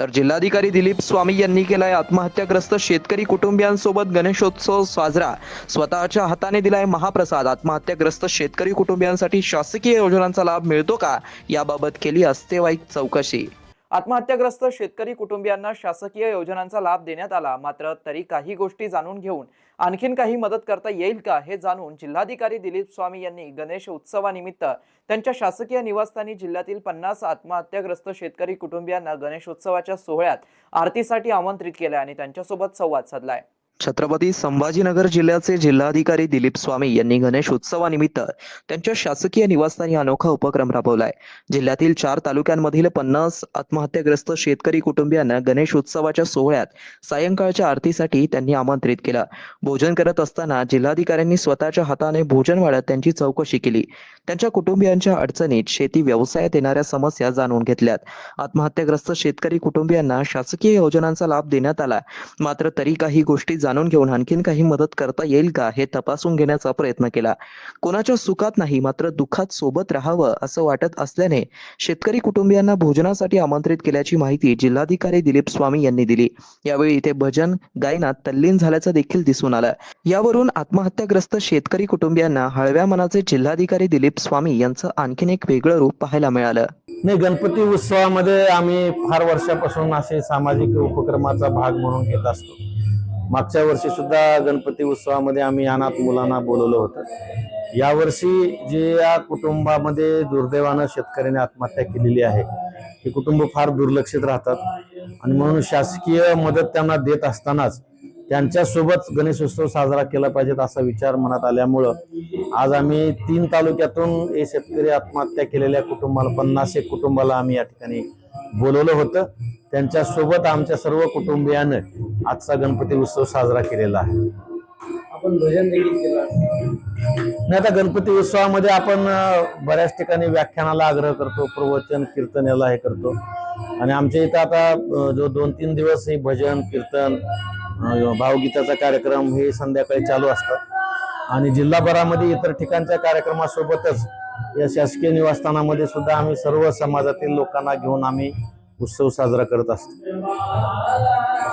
तर जिल्हाधिकारी दिलीप स्वामी यांनी केलाय आत्महत्याग्रस्त शेतकरी कुटुंबियांसोबत गणेशोत्सव साजरा. स्वतःच्या हाताने दिलाय महाप्रसाद. आत्महत्याग्रस्त शेतकरी कुटुंबियांसाठी शासकीय योजनांचा लाभ मिळतो का? याबाबत केली अस्तेवाईक चौकशी. आत्महत्याग्रस्त शेतकरी कुटुंबियांना शासकीय योजनांचा लाभ देण्यात आला. मात्र तरी काही गोष्टी जाणून घेऊन आणखीन काही मदत करता येईल का हे जाणून जिल्हाधिकारी दिलीप स्वामी यांनी गणेश उत्सवानिमित्त त्यांच्या शासकीय निवासस्थानी जिल्ह्यातील पन्नास आत्महत्याग्रस्त शेतकरी कुटुंबियांना गणेशोत्सवाच्या सोहळ्यात आरतीसाठी आमंत्रित केलं आणि त्यांच्यासोबत संवाद साधलाय. छत्रपती संभाजीनगर जिल्ह्याचे जिल्हाधिकारी दिलीप स्वामी यांनी गणेश उत्सवानिमित्त त्यांच्या शासकीय निवासस्थानी अनोखा उपक्रम राबवलाय. जिल्ह्यातील चार तालुक्यांमधील पन्नास आत्महत्याग्रस्त शेतकरी कुटुंबियांना गणेश उत्सवाच्या सोहळ्यात सायंकाळच्या आरतीसाठी त्यांनी आमंत्रित केलं. भोजन करत असताना जिल्हाधिकाऱ्यांनी स्वतःच्या हाताने भोजन वाढत त्यांची चौकशी केली. त्यांच्या कुटुंबियांच्या अडचणीत शेती व्यवसायात येणाऱ्या समस्या जाणून घेतल्यात. आत्महत्याग्रस्त शेतकरी कुटुंबियांना शासकीय योजनांचा लाभ देण्यात आला. मात्र तरी काही गोष्टी जाणून घेऊन आणखीन काही मदत करता येईल का हे तपासून घेण्याचा प्रयत्न केला. कोणाच्या सुखात नाही मात्र दुःखात सोबत राहावं असं वाटत असल्याने शेतकरी कुटुंबियांना भोजनासाठी आमंत्रित केल्याची माहिती जिल्हाधिकारी दिलीप स्वामी यांनी दिली. यावेळी इथे भजन गायनात तल्लीन झाल्याचं देखील दिसून आलं. यावरून आत्महत्याग्रस्त शेतकरी कुटुंबियांना हळव्या मनाचे जिल्हाधिकारी दिलीप स्वामी यांचं आणखीन एक वेगळं रूप पाहायला मिळालं. नाही गणपती उत्सवामध्ये आम्ही फार वर्षापासून असे सामाजिक उपक्रमाचा भाग म्हणून घेत असतो. मागच्या वर्षी सुद्धा गणपती उत्सवामध्ये आम्ही अनाथ मुलांना बोलवलं होतं. यावर्षी जे या कुटुंबामध्ये दुर्दैवानं शेतकऱ्याने आत्महत्या केलेली आहे हे कुटुंब फार दुर्लक्षित राहतात. आणि म्हणून शासकीय मदत त्यांना देत असतानाच त्यांच्यासोबत गणेशोत्सव साजरा केला पाहिजेत असा विचार मनात आल्यामुळं आज आम्ही तीन तालुक्यातून हे शेतकरी आत्महत्या केलेल्या कुटुंबाला पन्नास एक कुटुंबाला आम्ही या ठिकाणी बोलवलं होतं. त्यांच्यासोबत आमच्या सर्व कुटुंबियानं आजचा गणपती उत्सव साजरा केलेला आहे. आपण भजन देखील केलं नाही आता गणपती उत्सवामध्ये आपण बऱ्याच ठिकाणी व्याख्यानाला आग्रह करतो प्रवचन कीर्तन याला हे करतो. आणि आमच्या इथं आता जो दोन तीन दिवस हे भजन कीर्तन भावगीताचा कार्यक्रम हे संध्याकाळी चालू असतात. आणि जिल्हाभरामध्ये इतर ठिकाणच्या कार्यक्रमासोबतच या शासकीय निवासस्थानामध्ये सुद्धा आम्ही सर्व समाजातील लोकांना घेऊन आम्ही उत्सव साजरा करत असतो.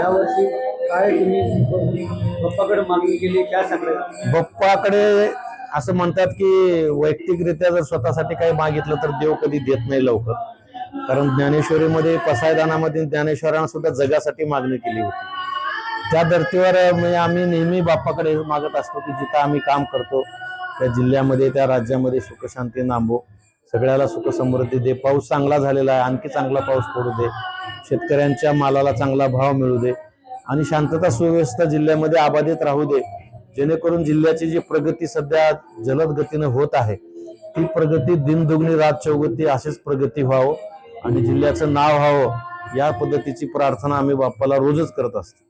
यावर्षी काय तुम्ही पप्पाकडे मागणी केली काय बाप्पाकडे असं म्हणतात की वैयक्तिकरित्या जर स्वतःसाठी काही मागितलं तर देव कधी देत नाही लवकर. कारण ज्ञानेश्वरीमध्ये पसायदानामध्ये ज्ञानेश्वरांना सुद्धा जगासाठी मागणी केली होती. त्या धर्तीवर म्हणजे आम्ही नेहमी बाप्पाकडे मागत असतो की जिथं आम्ही काम करतो त्या जिल्ह्यामध्ये त्या राज्यामध्ये सुखशांती नांबो. सगळ्याला सुखसमृद्धी दे. पाऊस चांगला झालेला आहे आणखी चांगला पाऊस पडू दे. शेतकऱ्यांच्या मालाला चांगला भाव मिळू दे. आणि शांतता सुव्यवस्था जिल्ह्यामध्ये आबाधित राहू दे. जेणेकरून जिल्ह्याची जी प्रगती सध्या जलद गतीनं होत आहे ती प्रगती दिनदुगणी रात चौगती अशीच प्रगती व्हावं आणि जिल्ह्याचं नाव व्हावं या पद्धतीची प्रार्थना आम्ही बाप्पाला रोजच करत असतो.